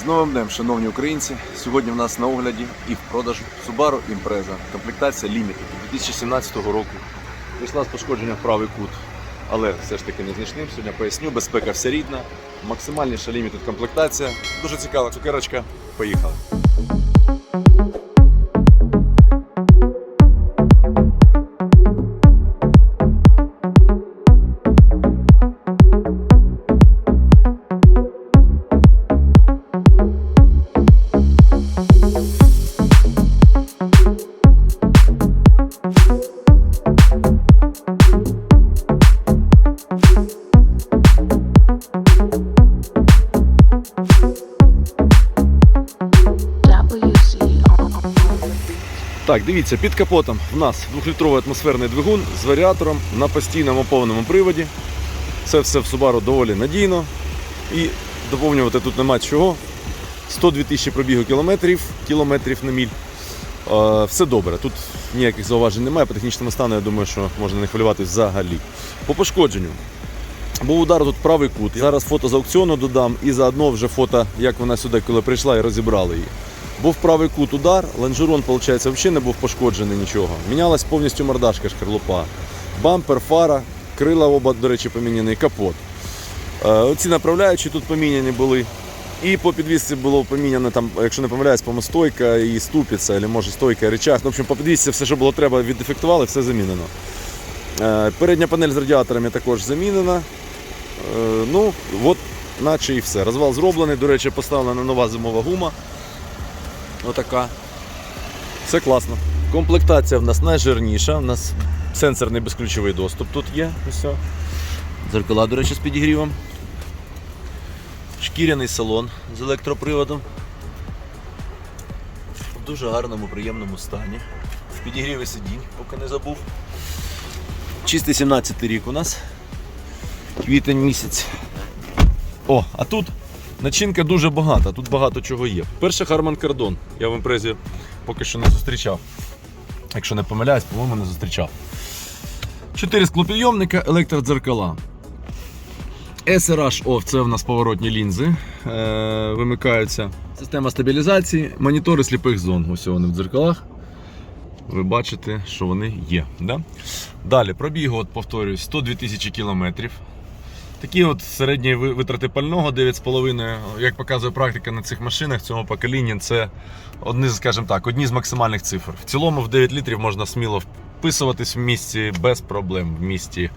З новим днем, шановні українці! Сьогодні в нас на огляді і в продажу Subaru Impreza. Комплектація Limited 2017 року. Прийшла з пошкодження в правий кут, але все ж таки незначним. Сьогодні поясню, безпека вся рідна, максимальніша Limited комплектація. Дуже цікава цукерочка. Поїхали. Так, дивіться, під капотом в нас двохлітровий атмосферний двигун з варіатором на постійному повному приводі. Це все в Subaru доволі надійно. І доповнювати тут нема чого. 102 тисячі пробігу кілометрів, кілометрів на міль. Все добре, тут ніяких зауважень немає. По технічному стану, я думаю, що можна не хвилюватись взагалі. По пошкодженню. Був удар тут правий кут. Зараз фото з аукціону додам і заодно вже фото, як вона сюди, коли прийшла і розібрали її. Був правий кут удар, лонжерон, виходить, взагалі не був пошкоджений нічого. Мінялась повністю мордашка шкарлупа. Бампер, фара, крила оба, до речі, поміняний, капот. Е, Оці направляючі тут поміняні були. І по підвісці було поміняно, там, якщо не помиляюсь, по стойка і ступиця, або може стойка і речах. Ну, в общем, по підвісці все, що було треба, віддефектували, все замінено. Е, Передня панель з радіаторами також замінена. Е, Ну, от, наче і все. Розвал зроблений. До речі, поставлена нова зимова гума. Отака. Все класно. Комплектація в нас найжирніша. У нас сенсорний безключовий доступ тут є. Ось. о. Дзеркала, до речі, з підігрівом. Шкіряний салон з електроприводом. В дуже гарному, приємному стані. В підігріві сидінь, поки не забув. Чистий 17 рік у нас. Квітень місяць. О, а тут начинка дуже багата, тут багато чого є. Перше Harman Kardon. Я в імпрезі поки що не зустрічав. Якщо не помиляюсь, по-моєму, не зустрічав. Чотири склопідйомника, електродзеркала. SRH OFF, це в нас поворотні лінзи. Е, вимикаються. Система стабілізації, монітори сліпих зон. Ось вони в дзеркалах. Ви бачите, що вони є. Да? Далі, пробігу, от повторюсь, 102 тисячі кілометрів. Такі от середні витрати пального 9,5, як показує практика на цих машинах цього покоління, це одні, скажімо так, одні з максимальних цифр. В цілому в 9 літрів можна сміло вписуватись в місті без проблем в місті.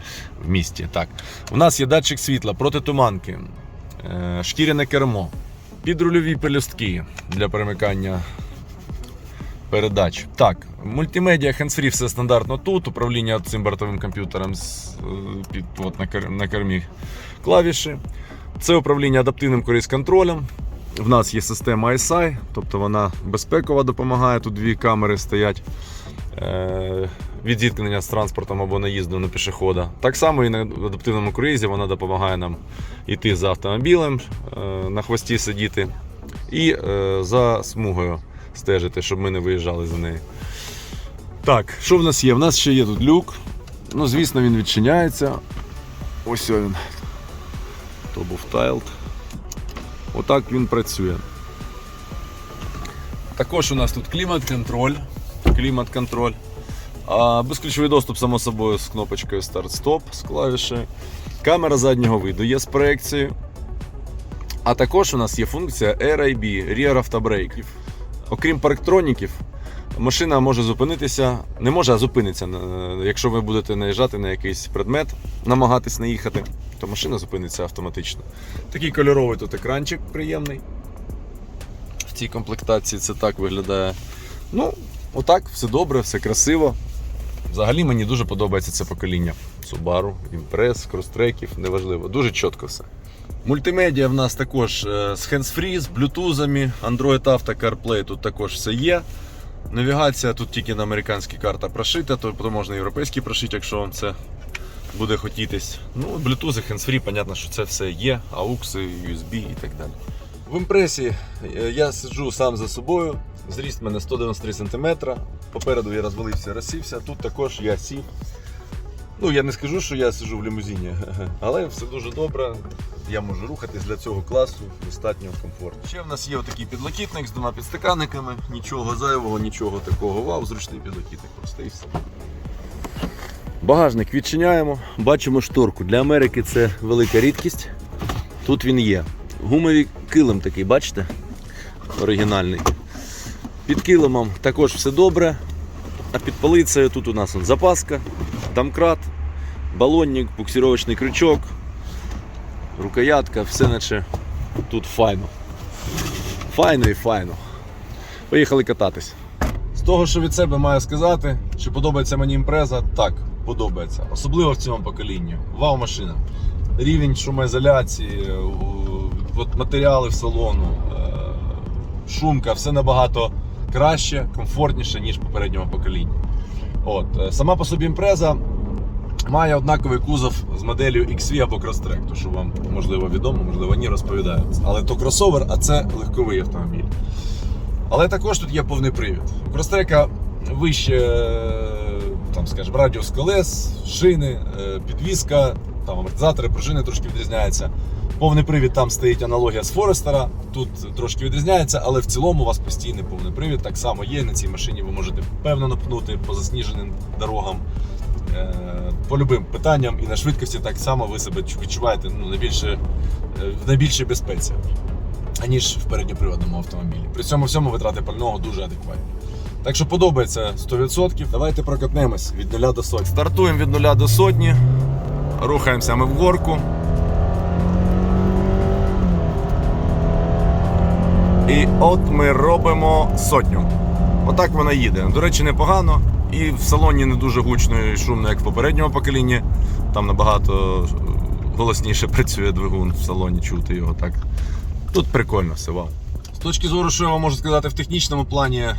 В місті. Так. У нас є датчик світла, протитуманки, е, шкіряне кермо, підрульові пелюстки для перемикання передач. Так, мультимедіа hands-free все стандартно тут. Управління цим бортовим комп'ютером е, під, от, на, кер, на кермі клавіші. Це управління адаптивним круїз-контролем. В нас є система ISI, тобто вона безпекова допомагає. Тут дві камери стоять е, від зіткнення з транспортом або наїзду на пішохода. Так само і на адаптивному круїзі вона допомагає нам йти за автомобілем, е, на хвості сидіти і е, за смугою стежити, щоб ми не виїжджали за нею. Так, що в нас є? В нас ще є тут люк. Ну, звісно, він відчиняється. Ось він. То був тайлд. Отак він працює. Також у нас тут клімат-контроль. Клімат-контроль. Безключовий доступ, само собою, з кнопочкою старт-стоп, з клавішею. Камера заднього виду є з проекцією. А також у нас є функція RIB Rear Auto Brake. Окрім парктроніків, машина може зупинитися, не може, а зупиниться. Е, Якщо ви будете наїжджати на якийсь предмет, намагатись наїхати, то машина зупиниться автоматично. Такий кольоровий тут екранчик приємний. В цій комплектації це так виглядає. Ну, отак, все добре, все красиво. Взагалі мені дуже подобається це покоління. Subaru, Imprez, кростреків, неважливо. Дуже чітко все. Мультимедіа в нас також е, з hands-free, з блютузами, Android Auto, CarPlay тут також все є. Навігація тут тільки на американській карта прошита, тобто можна європейський прошити, якщо вам це буде хотітись. Ну, Bluetooth, hands-free, понятно, що це все є, AUX, USB і так далі. В імпресі е, я сиджу сам за собою. Зріст мене 193 см. Попереду я розвалився, розсівся. Тут також я сів. Ну, я не скажу, що я сиджу в лімузині, але все дуже добре. я можу рухатись для цього класу достатньо комфортно. Ще в нас є отакий підлокітник з двома підстаканниками, нічого зайвого, нічого такого. Вау, зручний підлокітник, просто і все. Багажник відчиняємо, бачимо шторку. Для Америки це велика рідкість. Тут він є. Гумовий килим такий, бачите? Оригінальний. Під килимом також все добре. А під полицею тут у нас запаска, домкрат, балонник, буксировочний крючок, рукоятка, все наче тут файно. Файно і файно. Поїхали кататись. З того, що від себе маю сказати, чи подобається мені імпреза, так, подобається. Особливо в цьому поколінні. Вау машина. Рівень шумоізоляції, от матеріали в салону, е, шумка, все набагато краще, комфортніше, ніж попереднього покоління. От, е, сама по собі імпреза має однаковий кузов з моделлю XV або Crosstrek, то що вам можливо відомо, можливо, ні розповідаю. Але то кросовер, а це легковий автомобіль. Але також тут є повний привід. У Крострека вище, е, там, скажімо, радіус колес, шини, е, підвіска, там амортизатори, пружини трошки відрізняються. Повний привід там стоїть аналогія з Форестера. Тут трошки відрізняється, але в цілому у вас постійний повний привід. Так само є. На цій машині ви можете певно напнути по засніженим дорогам. Е, По любим питанням і на швидкості так само ви себе відчуваєте ну, найбільше, е, в найбільшій безпеці аніж в передньоприводному автомобілі. При цьому всьому витрати пального дуже адекватні. Так що подобається 100%. Давайте прокатнемось від 0 до сотні. Стартуємо від 0 до сотні. Рухаємося ми в горку. І от ми робимо сотню. Отак вона їде. До речі, непогано. І в салоні не дуже гучно і шумно, як в попередньому поколінні. Там набагато голосніше працює двигун в салоні, чути його так. Тут прикольно все, вау. З точки зору, що я вам можу сказати в технічному плані, е,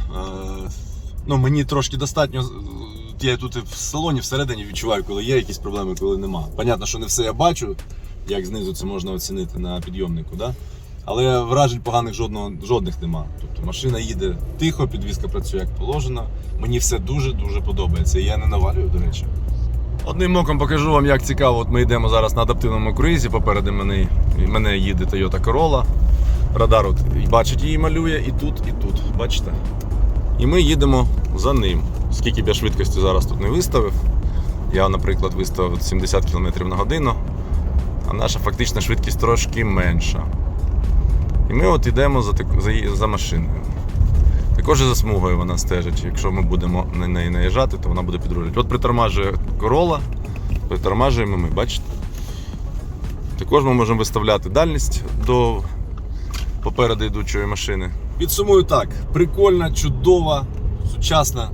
ну мені трошки достатньо. е, Я тут в салоні всередині відчуваю, коли є якісь проблеми, коли нема. Понятно, що не все я бачу, як знизу це можна оцінити на підйомнику. Да? Але вражень поганих жодного, жодних нема. Тобто машина їде тихо, підвізка працює як положено. Мені все дуже-дуже подобається. Я не навалюю, до речі. Одним оком покажу вам, як цікаво. От ми йдемо зараз на адаптивному круїзі. Попереду мене, мене їде Toyota Corolla. Радар от бачить її малює і тут, і тут. Бачите? І ми їдемо за ним. Скільки б я швидкості зараз тут не виставив. Я, наприклад, виставив 70 км на годину, а наша фактична швидкість трошки менша. І ми от йдемо за, за, за машиною. Також за смугою вона стежить. Якщо ми будемо на неї наїжджати, то вона буде підрулювати. От притормажує корола, притормажуємо ми, бачите? Також ми можемо виставляти дальність до попереду йдучої машини. Підсумую так: прикольна, чудова, сучасна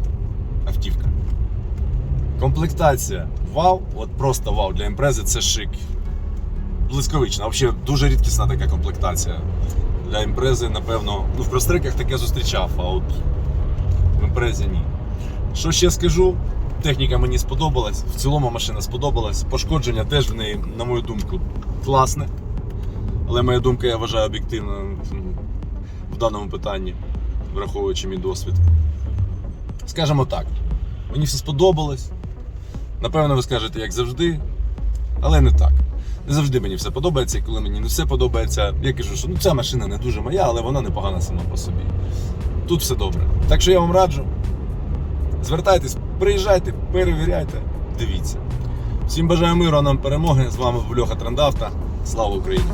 автівка. Комплектація вау, от просто вау для імпрези це шик. Блискавична. Взагалі дуже рідкісна така комплектація. Для імпрези, напевно, ну в кростреках таке зустрічав, а от в імпрезі ні. Що ще скажу? Техніка мені сподобалась, в цілому машина сподобалась. Пошкодження теж в неї, на мою думку, класне. Але моя думка, я вважаю об'єктивно в даному питанні, враховуючи мій досвід. Скажімо так, мені все сподобалось. Напевно, ви скажете, як завжди, але не так. Не завжди мені все подобається, і коли мені не все подобається, я кажу, що ну, ця машина не дуже моя, але вона непогана сама по собі. Тут все добре. Так що я вам раджу. Звертайтесь, приїжджайте, перевіряйте, дивіться. Всім бажаю миру, а нам перемоги. З вами був Льоха Трендавта. Слава Україні!